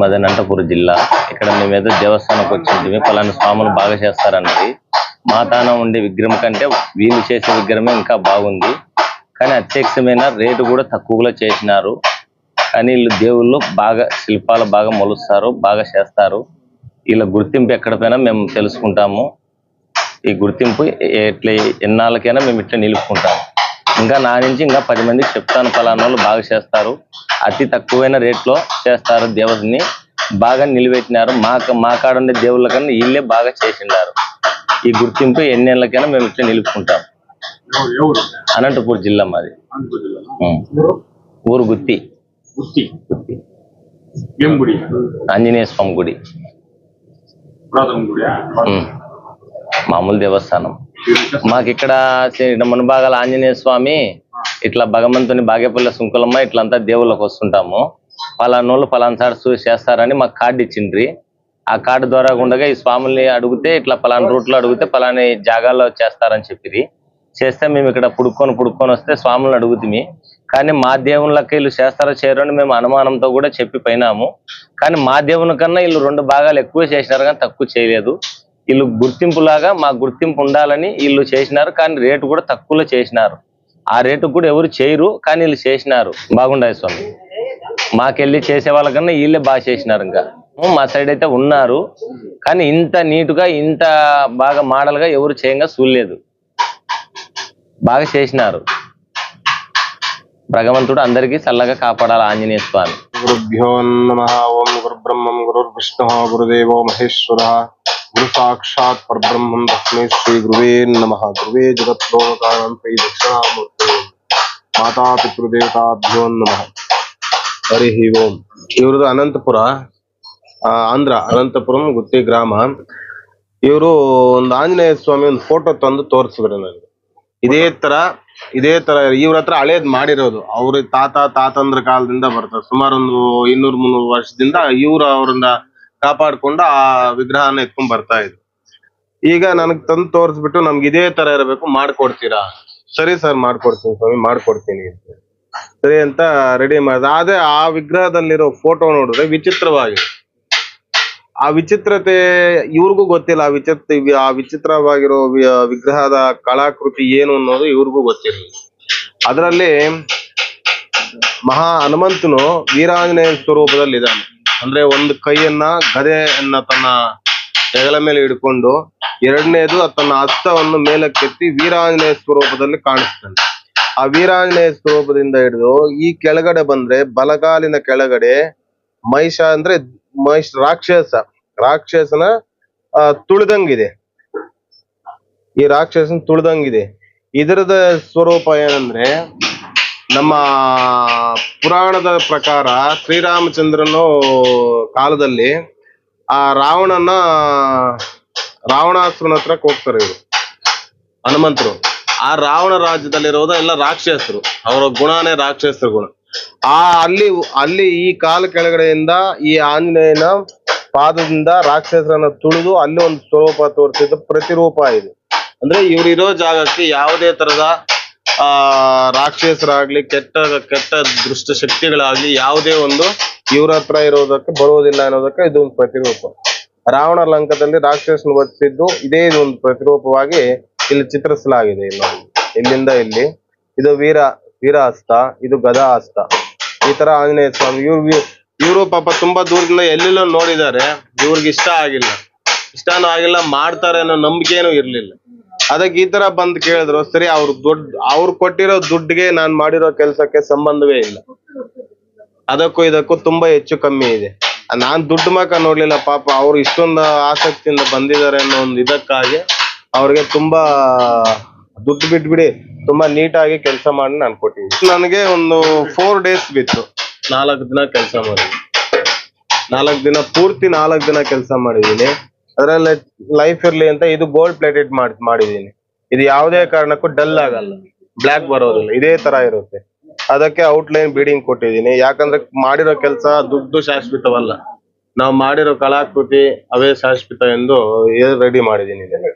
మాది అనంతపురం జిల్లా. ఇక్కడ మేమేదో దేవస్థానంకి వచ్చింటిమి పలానా స్వాములు బాగా చేస్తారన్నది. మా తాన ఉండే విగ్రహం కంటే వీళ్ళు చేసే విగ్రహమే ఇంకా బాగుంది. కానీ అత్యక్షమైన రేటు కూడా తక్కువలో చేసినారు. కానీ వీళ్ళు దేవుళ్ళు బాగా శిల్పాలు బాగా మొలుస్తారు బాగా చేస్తారు. వీళ్ళ గుర్తింపు ఎక్కడ మేము తెలుసుకుంటాము. ఈ గుర్తింపు ఎట్లా ఎన్నాళ్ళకైనా మేము ఇట్లా నిలుపుకుంటాము. ఇంకా నా నుంచి ఇంకా పది మందికి చెప్తాను. ఫలానా వాళ్ళు బాగా చేస్తారు. అతి తక్కువైన రేట్లో చేస్తారు దేవుడిని. బాగా నిలబెట్టినారు. మా మా కాడ ఉండే దేవుళ్ళ కన్నా వీళ్ళే బాగా చేసిండారు. ఈ గుర్తింపు ఎన్నేళ్ళకైనా మేము ఇట్లా నిలుపుకుంటాం. అనంతపూర్ జిల్లా మాది. ఊరు? గుత్తి. ఆంజనేయ స్వామి గుడి. మామూలు దేవస్థానం. మాకు ఇక్కడ మునభాగాల ఆంజనేయ స్వామి ఇట్లా భగవంతుని బాగేపల్లి సుంకులమ్మ ఇట్లంతా దేవుళ్ళకి వస్తుంటాము. పలానోళ్ళు పలానా సార్ చూసి చేస్తారని మాకు కార్డు ఇచ్చిండ్రి. ఆ కార్డు ద్వారా ఉండగా ఈ స్వాముల్ని అడిగితే ఇట్లా పలానా రూట్లో అడిగితే పలాని జాగాల్లో చేస్తారని చెప్పిరి చేస్తే మేము ఇక్కడ పుడుక్కొని పుడుక్కొని వస్తే స్వాములను అడుగుతుంది కానీ మా దేవుళ్ళకి వీళ్ళు చేస్తారో చేయరో అని మేము అనుమానంతో కూడా చెప్పి పోయినాము కానీ మా దేవుని కన్నా వీళ్ళు రెండు భాగాలు ఎక్కువ చేసినారు కానీ తక్కువ చేయలేదు. వీళ్ళు గుర్తింపులాగా మా గుర్తింపు ఉండాలని వీళ్ళు చేసినారు కానీ రేటు కూడా తక్కువలో చేసినారు. ఆ రేటు కూడా ఎవరు చేయరు కానీ వీళ్ళు చేసినారు. బాగుండాయి స్వామి. మాకెళ్ళి చేసే వాళ్ళకన్నా వీళ్ళే బాగా చేసినారు ఇంకా. మా సైడ్ అయితే ఉన్నారు కానీ ఇంత నీటుగా ఇంత బాగా మోడల్గా ఎవరు చేయంగా చూడలేదు. బాగా చేసినారు. భగవంతుడు అందరికీ చల్లగా కాపాడాలి ఆంజనేయ స్వామి. గురుభ్యో నమ ఓం గురుబ్రహ్మం గురుర్విష్ణు గురుదేవో మహేశ్వర. ಗುರು ಸಾಕ್ಷಾತ್ ಪರಬ್ರಹ್ಮಂ ತಸ್ಮೈ ಶ್ರೀ ಗುರುವೇ ನಮಃ. ಗುರುವೇ ಜಗತ್ಲೋಕಾಂ ಶ್ರೀ ದಕ್ಷಿಣಾಮೂರ್ತಿ. ಮಾತಾ ಪಿತೃದೇವತಾಭ್ಯೋ ನಮಃ. ಹರಿ ಓಂ. ಇವ್ರದ್ದು ಅನಂತಪುರ ಆಂಧ್ರ, ಅನಂತಪುರಂ ಗುತ್ತಿ ಗ್ರಾಮ. ಇವರು ಒಂದು ಆಂಜನೇಯ ಸ್ವಾಮಿ ಒಂದು ಫೋಟೋ ತಂದು ತೋರಿಸಿದ್ರೆ ನನಗೆ. ಇದೇ ತರ ಇದೇ ತರ ಇವ್ರ ಹತ್ರ ಹಳೇದ್ ಮಾಡಿರೋದು. ಅವ್ರ ತಾತ, ತಾತಂದ್ರ ಕಾಲದಿಂದ ಬರ್ತಾರೆ. ಸುಮಾರು ಒಂದು ಇನ್ನೂರ್ ಮುನ್ನೂರು ವರ್ಷದಿಂದ ಇವ್ರ ಅವರಿಂದ ಕಾಪಾಡ್ಕೊಂಡು ಆ ವಿಗ್ರಹನ ಎತ್ಕೊಂಡ್ ಬರ್ತಾ ಇದ್ರು. ಈಗ ನನಗ್ ತಂದು ತೋರಿಸ್ಬಿಟ್ಟು ನಮ್ಗೆ ಇದೇ ತರ ಇರಬೇಕು, ಮಾಡ್ಕೊಡ್ತೀರಾ? ಸರಿ ಸರ್, ಮಾಡ್ಕೊಡ್ತೀನಿ ಸ್ವಾಮಿ, ಮಾಡ್ಕೊಡ್ತೀನಿ ಅಂತ ಸರಿ ಅಂತ ರೆಡಿ ಮಾಡಿದ. ಆದ್ರೆ ಆ ವಿಗ್ರಹದಲ್ಲಿರೋ ಫೋಟೋ ನೋಡಿದ್ರೆ ವಿಚಿತ್ರವಾಗಿದೆ ಆ ವಿಚಿತ್ರತೆ ಇವ್ರಿಗೂ ಗೊತ್ತಿಲ್ಲ. ಆ ವಿಚಿತ್ರ, ಆ ವಿಚಿತ್ರವಾಗಿರೋ ವಿಗ್ರಹದ ಕಲಾಕೃತಿ ಏನು ಅನ್ನೋದು ಇವ್ರಿಗೂ ಗೊತ್ತಿರಲಿಲ್ಲ. ಅದರಲ್ಲಿ ಮಹಾ ಹನುಮಂತನು ವೀರಾಂಜನೇಯ ಸ್ವರೂಪದಲ್ಲಿ ಇದ್ದಾನೆ ಅಂದ್ರೆ ಒಂದು ಕೈಯನ್ನ ಗದೆಯನ್ನ ತನ್ನ ಹೆಗಲ ಮೇಲೆ ಹಿಡ್ಕೊಂಡು ಎರಡನೇದು ತನ್ನ ಹಸ್ತವನ್ನು ಮೇಲಕ್ಕೆತ್ತಿ ವೀರಾಂಜನೇಯ ಸ್ವರೂಪದಲ್ಲಿ ಕಾಣಿಸ್ತಾನೆ. ಆ ವೀರಾಂಜನೇಯ ಸ್ವರೂಪದಿಂದ ಹಿಡಿದು ಈ ಕೆಳಗಡೆ ಬಂದ್ರೆ ಬಲಗಾಲಿನ ಕೆಳಗಡೆ ಮಹಿಷ ಅಂದ್ರೆ ಮಹಿಷ ರಾಕ್ಷಸ. ರಾಕ್ಷಸನ ತುಳಿದಂಗಿದೆ. ಈ ರಾಕ್ಷಸನ ತುಳಿದಂಗಿದೆ. ಇದರದ ಸ್ವರೂಪ ಏನಂದ್ರೆ ನಮ್ಮ ಪುರಾಣದ ಪ್ರಕಾರ ಶ್ರೀರಾಮಚಂದ್ರನು ಕಾಲದಲ್ಲಿ ಆ ರಾವಣನ ರಾವಣಾಸುರನ ಹತ್ರ ಹೋಗ್ತಾರೆ ಇವರು, ಹನುಮಂತರು. ಆ ರಾವಣ ರಾಜ್ಯದಲ್ಲಿರೋದ ಎಲ್ಲ ರಾಕ್ಷಸರು, ಅವರ ಗುಣನೇ ರಾಕ್ಷಸರ ಗುಣ. ಆ ಅಲ್ಲಿ ಅಲ್ಲಿ ಈ ಕಾಲ ಕೆಳಗಡೆಯಿಂದ ಈ ಆಂಜನೇಯನ ಪಾದದಿಂದ ರಾಕ್ಷಸರನ್ನ ತುಳಿದು ಅಲ್ಲಿ ಒಂದು ಸ್ವರೂಪ ತೋರಿಸಿದ ಪ್ರತಿರೂಪ ಇದೆ. ಅಂದ್ರೆ ಇವ್ರಿರೋ ಜಾಗಕ್ಕೆ ಯಾವುದೇ ತರದ ಆ, ರಾಕ್ಷಸರಾಗ್ಲಿ, ಕೆಟ್ಟ ಕೆಟ್ಟ ದುಷ್ಟ ಶಕ್ತಿಗಳಾಗ್ಲಿ ಯಾವುದೇ ಒಂದು ಇವ್ರ ಹತ್ರ ಇರೋದಕ್ಕೆ ಬರುವುದಿಲ್ಲ ಅನ್ನೋದಕ್ಕೆ ಒಂದು ಪ್ರತಿರೂಪ. ರಾವಣ ಲಂಕದಲ್ಲಿ ರಾಕ್ಷಸನ ಇದೇ ಇದು ಒಂದು ಪ್ರತಿರೂಪವಾಗಿ ಇಲ್ಲಿ ಚಿತ್ರಿಸಲಾಗಿದೆ. ಇಲ್ಲಿ ಇಲ್ಲಿಂದ ಇಲ್ಲಿ ಇದು ವೀರ ವೀರಹಸ್ತ ಇದು ಗದಾ ಹಸ್ತ ಈ ತರ ಆಂಜನೇಯ ಸ್ವಾಮಿ, ಇವ್ರು ಇವರು ಪಾಪ ತುಂಬಾ ದೂರದಿಂದ ಎಲ್ಲೆಲ್ಲೋ ನೋಡಿದ್ದಾರೆ. ಇವ್ರಿಗೆ ಇಷ್ಟ ಆಗಿಲ್ಲ. ಇಷ್ಟನೂ ಆಗಿಲ್ಲ, ಮಾಡ್ತಾರೆ ಅನ್ನೋ ನಂಬಿಕೆನೂ ಇರ್ಲಿಲ್ಲ. ಅದಕ್ಕೆ ಈ ತರ ಬಂದ್ ಕೇಳಿದ್ರು, ಸರಿ, ಅವ್ರು ದುಡ್ಡು, ಅವ್ರು ಕೊಟ್ಟಿರೋ ದುಡ್ಡಿಗೆ ನಾನ್ ಮಾಡಿರೋ ಕೆಲ್ಸಕ್ಕೆ ಸಂಬಂಧವೇ ಇಲ್ಲ. ಅದಕ್ಕೂ ಇದಕ್ಕೂ ತುಂಬಾ ಹೆಚ್ಚು ಕಮ್ಮಿ ಇದೆ. ನಾನ್ ದುಡ್ಡು ಮಾಕ ನೋಡ್ಲಿಲ್ಲ, ಪಾಪ ಅವ್ರು ಇಷ್ಟೊಂದು ಆಸಕ್ತಿಯಿಂದ ಬಂದಿದ್ದಾರೆ ಅನ್ನೋ ಒಂದು ಇದಕ್ಕಾಗಿ ಅವ್ರಿಗೆ ತುಂಬಾ ದುಡ್ಡು ಬಿಟ್ಬಿಡಿ, ತುಂಬಾ ನೀಟಾಗಿ ಕೆಲಸ ಮಾಡಿ ನಾನು ಕೊಟ್ಟಿದ್ದೀನಿ. ನನಗೆ ಒಂದು ಫೋರ್ ಡೇಸ್ ಬಿತ್ತು. ನಾಲ್ಕು ದಿನ ಕೆಲಸ ಮಾಡಿದ್ವಿ ನಾಲ್ಕು ದಿನ ಪೂರ್ತಿ ನಾಲ್ಕು ದಿನ ಕೆಲಸ ಮಾಡಿದ್ದೀನಿ. ಅದರಲ್ಲಿ ಲೈಫ್ ಇರ್ಲಿ ಅಂತ ಇದು ಗೋಲ್ಡ್ ಪ್ಲೇಟೆಡ್ ಮಾಡ್, ಮಾಡಿದ್ದೀನಿ. ಇದು ಯಾವುದೇ ಕಾರಣಕ್ಕೂ ಡಲ್ ಆಗಲ್ಲ. ಬ್ಲಾಕ್ ಬರೋದಿಲ್ಲ. ಇದೇ ತರ ಇರುತ್ತೆ. ಅದಕ್ಕೆ ಔಟ್ ಲೈನ್ ಬೀಡಿಂಗ್ ಕೊಟ್ಟಿದ್ದೀನಿ. ಯಾಕಂದ್ರೆ ಮಾಡಿರೋ ಕೆಲಸ ದುಡ್ಡು ಶಾಶ್ವತವಲ್ಲ. ನಾವು ಮಾಡಿರೋ ಕಲಾಕೃತಿ ಅವೇ ಶಾಶ್ವತ ಎಂದು ರೆಡಿ ಮಾಡಿದ್ದೀನಿ ಇದನ್ನ